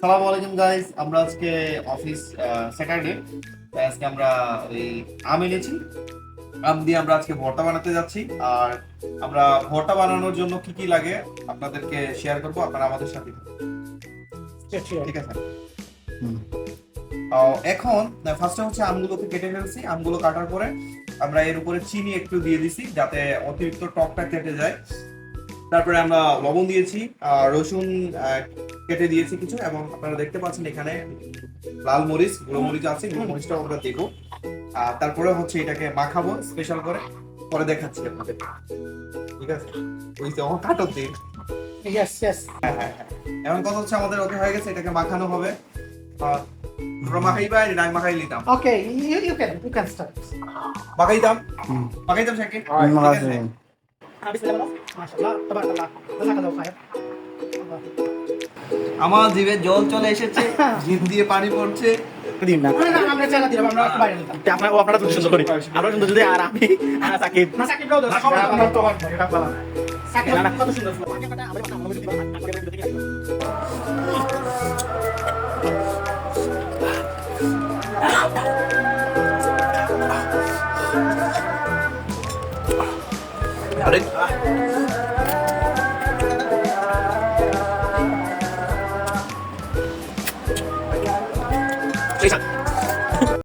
সালামু আলাইকুম গাইস আমরা আজকে অফিস স্যাটারডে আজকে আমরা ওই আম এনেছি। আম দিয়ে আমরা আজকে ভর্তা বানাতে যাচ্ছি। আর আমরা ভর্তা বানানোর জন্য কি কি লাগে আপনাদেরকে শেয়ার করব। আপনারা আমাদের সাথে ঠিক আছে? এখন ফার্স্টে হচ্ছে আমগুলোকে কেটে ফেলছি। আমগুলো কাটার পরে আমরা এর উপরে চিনি একটু দিয়ে দিছি যাতে অতিরিক্ত টকটা কেটে যায়। তারপরে আমরা লবণ দিয়েছি আর রসুন আহ, কেটে দিয়েছি কিছু এবং আপনারা দেখতে পাচ্ছেন এখানে লাল মরিচ গুঁড়ো মরিচ আছে গুঁড়ো মরিচটাও আমরা দেবো। আর তারপরে হচ্ছে এটাকে মাখাবো স্পেশাল করে পরে দেখাচ্ছি আপনাদের। ঠিক আছে? ওই যে আমার কাটো দিন. হ্যাঁ হ্যাঁ হ্যাঁ। এখন কথা হচ্ছে আমাদের ওকে হয়ে গেছে এটাকে মাখানো হবে। মাখাইবা নাই মাখাই নিতাম। Okay, you, you can you can start. মাখাইতাম মাখাইতাম Shakib আমার জিভে জল চলে এসেছে জিভ দিয়ে পানি পড়ছে দিন না না, না, আমরা জায়গা দিলাম, আমরা বাইরে নিতাম। আপনার আপনারা তো সুন্দর করি আমরা সুন্দর যদি আর আমি আর সাকিব না, সাকিব রাও সাকিব রাও দাও। সাকিব 嘞。非常。